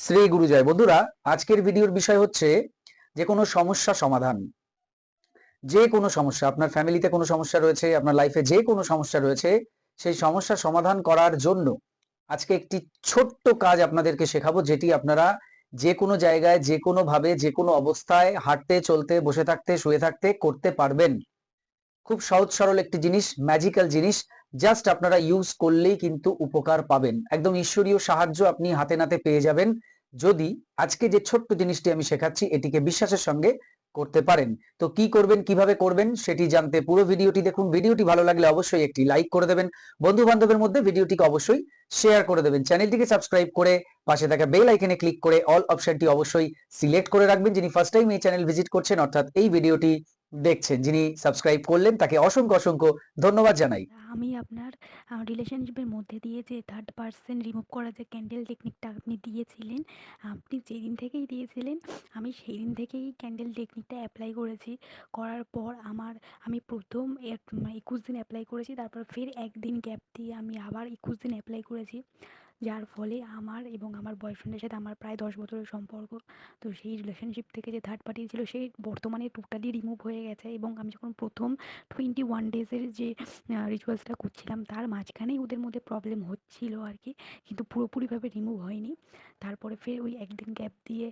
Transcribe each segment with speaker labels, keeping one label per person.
Speaker 1: শ্রী গুরু গুরুজয় বন্ধুরা, আজকের ভিডিওর বিষয় হচ্ছে যে কোনো সমস্যা সমাধান। যে কোনো সমস্যা, আপনার ফ্যামিলিতে কোনো সমস্যা রয়েছে, আপনার লাইফে যে কোনো সমস্যা রয়েছে, সেই সমস্যা সমাধান করার জন্য আজকে একটি ছোট্ট কাজ আপনাদেরকে শেখাবো, যেটি আপনারা যে কোনো জায়গায় যে কোনো ভাবে যে কোনো অবস্থায় হাঁটতে, চলতে, বসে থাকতে, শুয়ে থাকতে করতে পারবেন। খুব সহজ সরল একটি জিনিস ম্যাজিক্যাল জিনিস। জাস্ট আপনারা ইউজ করলেই কিন্তু উপকার পাবেন। একদম ঈশ্বরীয় সাহায্য আপনি হাতে নাতে পেয়ে যাবেন। যদি আজকে যে ছোট্ট জিনিসটি আমি শেখাচ্ছি, এটিকে বিশ্বাসের সঙ্গে করতে পারেন। তো কি করবেন, কীভাবে করবেন, সেটি জানতে পুরো ভিডিওটি দেখুন। ভিডিওটি ভালো লাগলে অবশ্যই একটি লাইক করে দেবেন। বন্ধু বান্ধবের মধ্যে ভিডিওটিকে অবশ্যই শেয়ার করে দেবেন। চ্যানেলটিকে সাবস্ক্রাইব করে পাশে থাকা বেল আইকনে ক্লিক করে অল অপশনটি অবশ্যই সিলেক্ট করে রাখবেন। যিনি ফার্স্ট টাইম এই চ্যানেল ভিজিট করছেন, অর্থাৎ এই ভিডিওটি দেখছেন, যিনি সাবস্ক্রাইব করলেন, তাকে অসংখ্য অসংখ্য ধন্যবাদ জানাই।
Speaker 2: আমি আপনার রিলেশনশিপের মধ্যে দিয়ে যে থার্ড পার্সন রিমুভ করা যে ক্যান্ডেল টেকনিকটা আপনি দিয়েছিলেন, আপনি যেদিন থেকেই দিয়েছিলেন, আমি সেই দিন থেকেই ক্যান্ডেল টেকনিকটা অ্যাপ্লাই করেছি। করার পর আমার, আমি প্রথম এক- একুশ দিন অ্যাপ্লাই করেছি, তারপর ফের একদিন গ্যাপ দিয়ে আমি আবার একুশ দিন অ্যাপ্লাই করেছি। যার ফলে আমার এবং আমার বয়ফ্রেন্ডের সাথে আমার প্রায় দশ বছরের সম্পর্ক। তো সেই রিলেশনশিপ থেকে যে থার্ড পার্টি ছিল সেই বর্তমানে টোটালি রিমুভ হয়ে গেছে এবং আমি যখন প্রথম টোয়েন্টি ওয়ান ডেজের যে রিচুয়ালসটা করছিলাম, তার মাঝখানেই ওদের মধ্যে প্রবলেম হচ্ছিল আর কি। কিন্তু পুরোপুরিভাবে রিমুভ হয়নি। তারপরে ফের ওই একদিন গ্যাপ দিয়ে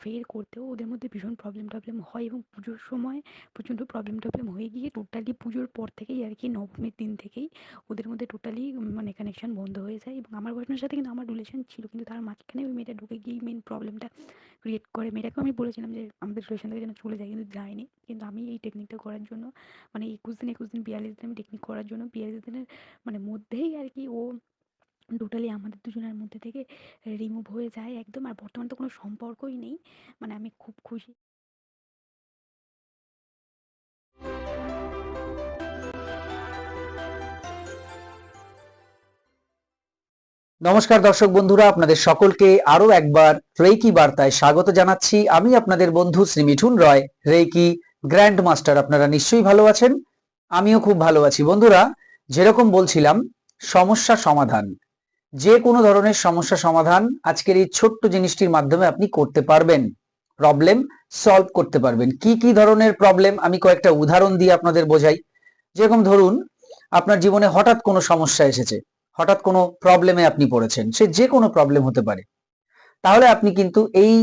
Speaker 2: ফের করতেও ওদের মধ্যে ভীষণ প্রবলেম টবলেম হয় এবং পুজোর সময় প্রচণ্ড প্রবলেম টবলেম হয়ে গিয়ে টোটালি পুজোর পর থেকেই আর কি নবমীর দিন থেকেই ওদের মধ্যে টোটালি মানে কানেকশন বন্ধ হয়ে যায় এবং আমার বয়ফ্রেন্ডের সাথে কিন্তু আমার রিলেশন ছিল, কিন্তু তার মাঝখানে ওই মেয়েটা ঢুকে গিয়ে মেন প্রবলেমটা ক্রিয়েট করে। মেয়েটাকেও আমি বলেছিলাম যে, আমাদের রিলেশন থেকে যেন চলে যায়, কিন্তু যায়নি। কিন্তু আমি এই টেকনিকটা করার জন্য মানে একুশ দিন একুশ দিন, বিয়াল্লিশ দিন আমি টেকনিক করার জন্য, বিয়াল্লিশ দিনের মানে মধ্যেই আর কি ও টোটালি আমাদের দুজনের মধ্যে থেকে রিমুভ হয়ে যায় একদম। আর বর্তমানে তো কোনো সম্পর্কই নেই। মানে আমি খুব খুশি।
Speaker 1: নমস্কার দর্শক বন্ধুরা, আপনাদের সকলকে আরও একবার রেইকি বার্তায় স্বাগত জানাচ্ছি। আমি আপনাদের বন্ধু Shri Mithun Roy, reiki grand master আপনারা নিশ্চয়ই ভালো আছেন? আমিও খুব ভালো আছি। বন্ধুরা, যেরকম বলছিলাম, সমস্যা সমাধান। যে কোনো ধরনের সমস্যা সমাধান আজকের এই ছোট্ট জিনিসটির মাধ্যমে আপনি করতে পারবেন। প্রবলেম সলভ করতে পারবেন। কি কি ধরনের প্রবলেম আমি কয়েকটা উদাহরণ দিয়ে আপনাদের বোঝাই। যেরকম ধরুন, আপনার জীবনে হঠাৎ কোনো সমস্যা এসেছে। হঠাৎ কোনো প্রবলেমে আপনি পড়েছেন, সে যে কোনো প্রবলেম হতে পারে। তাহলে আপনি কিন্তু এই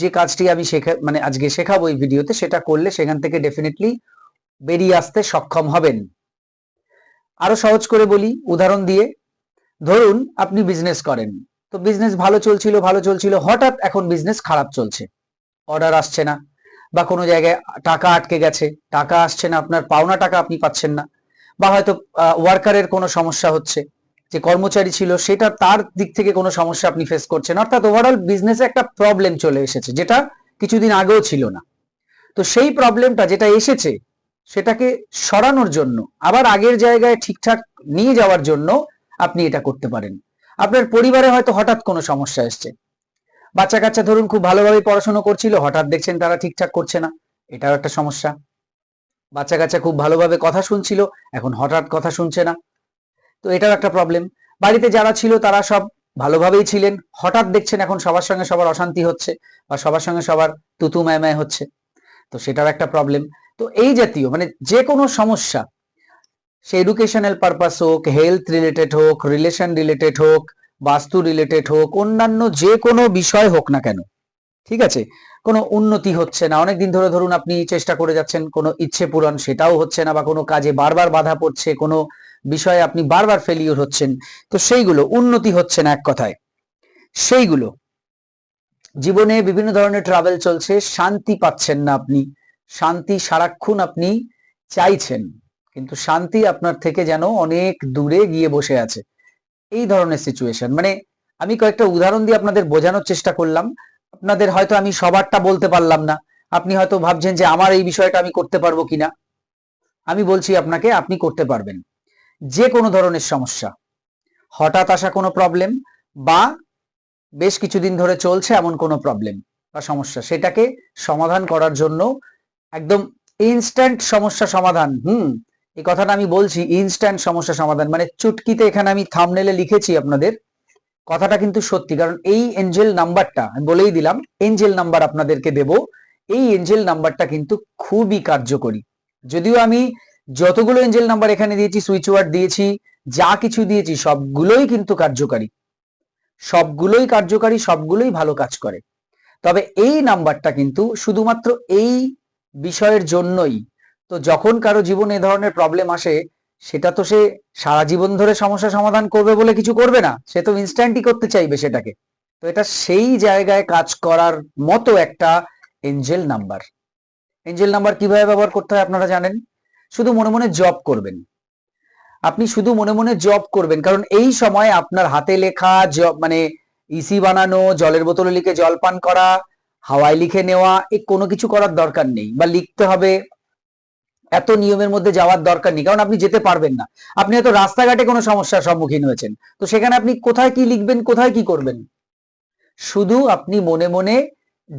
Speaker 1: যে কাজটি আমি শেখা মানে আজকে শেখাবো এই ভিডিওতে, সেটা করলে সেখান থেকে ডেফিনেটলি বেরিয়ে আসতে সক্ষম হবেন। আরও সহজ করে বলি, উদাহরণ দিয়ে, ধরুন আপনি বিজনেস করেন। তো বিজনেস ভালো চলছিল ভালো চলছিল, হঠাৎ এখন বিজনেস খারাপ চলছে। অর্ডার আসছে না, বা কোনো জায়গায় টাকা আটকে গেছে, টাকা আসছে না, আপনার পাওনা টাকা আপনি পাচ্ছেন না, বা হয়তো ওয়ার্কারের কোনো সমস্যা হচ্ছে। যে কর্মচারী ছিল, সেটা তার দিক থেকে কোনো সমস্যা আপনি ফেস করছেন। অর্থাৎ ওভারঅল বিজনেসে একটা প্রবলেম চলে এসেছে, যেটা কিছুদিন আগেও ছিল না। তো সেই প্রবলেমটা যেটা এসেছে, সেটাকে সরানোর জন্য, আবার আগের জায়গায় ঠিকঠাক নিয়ে যাওয়ার জন্য আপনি এটা করতে পারেন। আপনার পরিবারে হয়তো হঠাৎ কোনো সমস্যা এসছে। বাচ্চা কাচ্চা ধরুন খুব ভালোভাবে পড়াশোনা করছিল, হঠাৎ দেখছেন তারা ঠিকঠাক করছে না, এটাও একটা সমস্যা। বাচ্চা কাচ্চা খুব ভালোভাবে কথা শুনছিল, এখন হঠাৎ কথা শুনছে না। তো এটাও একটা প্রবলেম বাড়িতে যারা ছিল তারা সব ভালোভাবেই ছিলেন। হঠাৎ দেখছেন এখন সবার সঙ্গে সবার অশান্তি হচ্ছে বা সবার সঙ্গে সবার তুতু ম্যায় হচ্ছে। তো সেটাও একটা প্রবলেম তো এই জাতীয় মানে যে কোনো সমস্যা, সে এডুকেশনাল পারপাস হোক হেলথ রিলেটেড হোক রিলেশন রিলেটেড হোক, বাস্তু রিলেটেড হোক, অন্যান্য যে কোনো বিষয় হোক না কেন ঠিক আছে? কোনো উন্নতি হচ্ছে না। অনেকদিন ধরে ধরুন আপনি চেষ্টা করে যাচ্ছেন, কোনো ইচ্ছে পূরণ সেটাও হচ্ছে না বা কোনো কাজে বারবার বাধা পড়ছে, কোনো বিষয়ে আপনি বারবার ফেলিওর হচ্ছেন, তো সেইগুলো, উন্নতি হচ্ছে না এক কথায়। সেইগুলো। জীবনে বিভিন্ন ধরনের ট্রাভেল চলছে, শান্তি পাচ্ছেন না আপনি। শান্তি সারাক্ষণ আপনি চাইছেন, কিন্তু শান্তি আপনার থেকে যেন অনেক দূরে গিয়ে বসে আছে। এই ধরনের সিচুয়েশন মানে আমি কয়েকটা উদাহরণ দিয়ে আপনাদের বোঝানোর চেষ্টা করলাম। আপনাদের হয়তো আমি সবারটা বলতে পারলাম না। আপনি হয়তো ভাবছেন যে আমার এই বিষয়টা আমি করতে পারব কিনা। আমি বলছি আপনাকে, আপনি করতে পারবেন। যে কোনো ধরনের সমস্যা। হঠাৎ আসা কোনো প্রবলেম বা বেশ কিছুদিন ধরে চলছে এমন কোনো প্রবলেম বা সমস্যা। সেটাকে সমাধান করার জন্য একদম ইনস্ট্যান্ট সমস্যা সমাধান। হুম, এই কথাটা আমি বলছি ইনস্ট্যান্ট সমস্যা সমাধান। মানে চুটকিতে এখানে আমি থামনেলে লিখেছি আপনাদের। কথাটা কিন্তু সত্যি, কারণ এই এঞ্জেল নাম্বারটা আমি বলেই দিলাম এঞ্জেল নাম্বার আপনাদেরকে দেব। এই এঞ্জেল নাম্বারটা কিন্তু খুবই কার্যকরী। যদিও আমি যতগুলো এঞ্জেল নাম্বার এখানে দিয়েছি সুইচ ওয়ার্ড দিয়েছি, যা কিছু দিয়েছি, সবগুলোই কিন্তু কার্যকারী। সবগুলোই কার্যকারী, সবগুলোই ভালো কাজ করে। তবে এই নাম্বারটা কিন্তু শুধুমাত্র এই বিষয়ের জন্যই। তো যখন কারও জীবনে এ ধরনের প্রবলেম আসে সেটা তো সে সারা জীবন ধরে সমস্যা সমাধান করবে বলে কিছু করবে না, সে তো ইনস্ট্যান্টই করতে চাইবে সেটাকে। তো এটা সেই জায়গায় কাজ করার মতো একটা এঞ্জেল নাম্বার এঞ্জেল নাম্বার কীভাবে ব্যবহার করতে হয় আপনারা জানেন? শুধু মনে মনে জব করবেন। আপনি শুধু মনে মনে জব করবেন, কারণ এই সময় আপনার হাতে লেখা জব মানে ইসি বানানো, জলের বোতলে লিখে জল পান করা, হাওয়ায় লিখে নেওয়া, এ কোনো কিছু করার দরকার নেই, বা লিখতে হবে এত নিয়মের মধ্যে যাওয়ার দরকার নেই, কারণ আপনি যেতে পারবেন না। আপনি হয়তো রাস্তাঘাটে কোনো সমস্যার সম্মুখীন হয়েছেন। তো সেখানে আপনি কোথায় কি লিখবেন, কোথায় কি করবেন? শুধু আপনি মনে মনে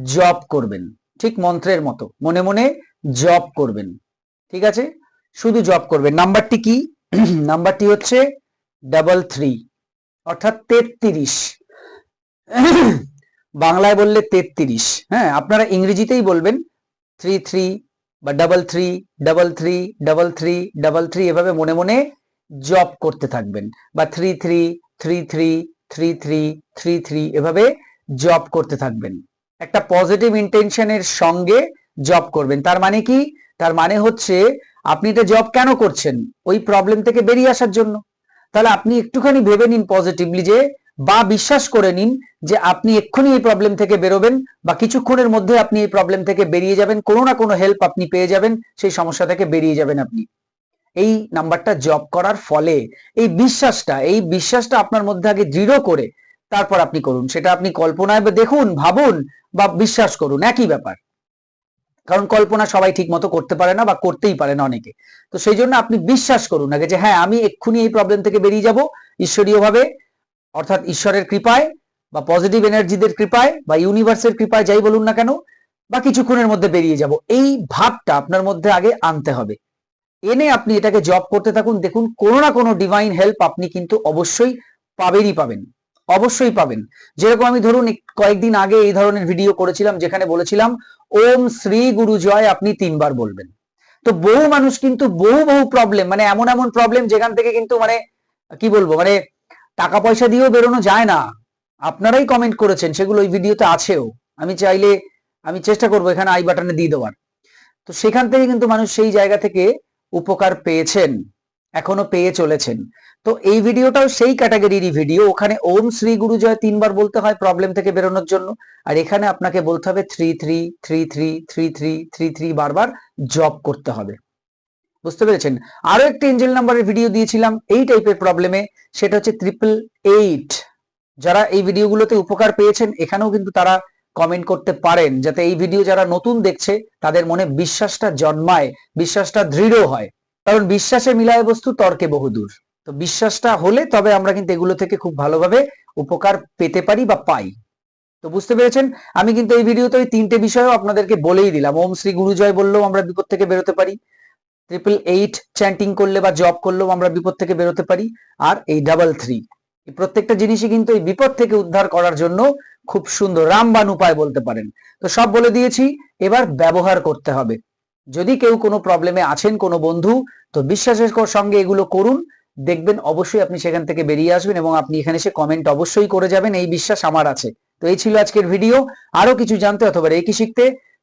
Speaker 1: জব করবেন, ঠিক মন্ত্রের মতো। মনে মনে জব করবেন, ঠিক আছে? শুধু জব করবেন। নাম্বারটি কি? নাম্বারটি হচ্ছে ডাবল থ্রি অর্থাৎ তেত্রিশ। বাংলায় বললে তেত্রিশ। হ্যাঁ আপনারা ইংরেজিতেই বলবেন থ্রি থ্রি বা double three double three double three double three এভাবে মনে মনে জব করতে থাকবেন। বা three three three three three three three three এভাবে জব করতে থাকবেন। একটা পজিটিভ ইন্টেনশনের সঙ্গে জব করবেন। তার মানে কি? তার মানে হচ্ছে আপনি এটা জব কেন করছেন? ওই প্রবলেম থেকে বেরিয়ে আসার জন্য। তাহলে আপনি একটুখানি ভেবে নিন পজিটিভলি যে বা বিশ্বাস করে নিন যে আপনি এক্ষুনি এই প্রবলেম থেকে বেরোবেন বা কিছুক্ষণের মধ্যে আপনি এই প্রবলেম থেকে বেরিয়ে যাবেন, কোনো না কোনো হেল্প আপনি পেয়ে যাবেন, সেই সমস্যা থেকে বেরিয়ে যাবেন আপনি। এই নাম্বারটা জব করার ফলে এই বিশ্বাসটা এই বিশ্বাসটা আপনার মধ্যে আগে দৃঢ় করে তারপর আপনি করুন। সেটা আপনি কল্পনায় বা দেখুন, ভাবুন বা বিশ্বাস করুন, একই ব্যাপার। কারণ কল্পনা সবাই ঠিক মতো করতে পারে না বা করতেই পারে না অনেকে। তো সেই জন্য আপনি বিশ্বাস করুন আগে যে হ্যাঁ আমি এক্ষুনি এই প্রবলেম থেকে বেরিয়ে যাব ঈশ্বরীয় ভাবে অর্থাৎ ঈশ্বরের কৃপায় বা পজিটিভ এনার্জিদের কৃপায় বা ইউনিভার্সের কৃপায় যাই বলুন না কেন, বা কিছুক্ষণের মধ্যে বেরিয়ে যাব। এই ভাবটা আপনার মধ্যে আগে আনতে হবে। এনে আপনি এটাকে জব করতে থাকুন। দেখুন, কোনো না কোনো ডিভাইন হেল্প আপনি কিন্তু অবশ্যই পাবেনই পাবেন। অবশ্যই পাবেন। যেরকম আমি ধরুন কয়েকদিন আগে এই ধরনের ভিডিও করেছিলাম, যেখানে বলেছিলাম, ওম শ্রী গুরু জয় আপনি তিনবার বলবেন। তো বহু মানুষ কিন্তু বহু বহু প্রবলেম মানে এমন এমন প্রবলেম যেখান থেকে কিন্তু মানে কি বলব মানে টাকা পয়সা দিয়েও বেরোনো যায় না। আপনারাই কমেন্ট করেছেন, সেগুলো ওই ভিডিওতে আছেও। আমি চাইলে, আমি চেষ্টা করব এখানে আই বাটনে দিয়ে দেওয়ার। তো সেখান থেকে কিন্তু মানুষ সেই জায়গা থেকে উপকার পেয়েছেন, এখনও পেয়ে চলেছেন। তো এই ভিডিওটাও সেই ক্যাটাগরিরই ভিডিও ওখানে ওম শ্রী গুরু জয় তিনবার বলতে হয় প্রবলেম থেকে বেরোনোর জন্য। আর এখানে আপনাকে বলতে হবে three three three three three three three three বারবার জব করতে হবে। বুঝতে পেরেছেন? আরও একটি এঞ্জেল নাম্বারের ভিডিও দিয়েছিলাম, এই টাইপের প্রবলেমে সেটা হচ্ছে ট্রিপল এইট যারা এই ভিডিওগুলোতে উপকার পেয়েছেন, এখানেও কিন্তু তারা কমেন্ট করতে পারেন, যাতে এই ভিডিও যারা নতুন দেখছে, তাদের মনে বিশ্বাসটা জন্মায়, বিশ্বাসটা দৃঢ় হয়। কারণ বিশ্বাসে মিলায় বস্তু, তর্কে বহুদূর। তো বিশ্বাসটা হলে তবে আমরা কিন্তু এগুলো থেকে খুব ভালোভাবে উপকার পেতে পারি বা পাই। তো বুঝতে পেরেছেন? আমি কিন্তু এই ভিডিওতে ওই তিনটে বিষয়ও আপনাদেরকে বলেই দিলাম। ওম শ্রী গুরুজয় বললেও আমরা বিপদ থেকে বেরোতে পারি। ট্রিপল এইট চ্যান্টিং করলে বা জব করলেও আমরা বিপদ থেকে বেরোতে পারি, আর এই ডাবল থ্রি প্রত্যেকটা জিনিসই কিন্তু এই বিপদ থেকে উদ্ধার করার জন্য খুব সুন্দর, রামবান উপায় বলতে পারেন। তো সব বলে দিয়েছি, এবার ব্যবহার করতে হবে। যদি কেউ কোনো প্রবলেমে আছেন, কোনো বন্ধু, তো বিশ্বাসের সঙ্গে এগুলো করুন। দেখবেন অবশ্যই আপনি সেখান থেকে বেরিয়ে আসবেন এবং আপনি এখানে এসে কমেন্ট অবশ্যই করে যাবেন। এই বিশ্বাস আমার আছে। তো এই ছিল আজকের ভিডিও আরও কিছু জানতে অথবা রেকি শিখতে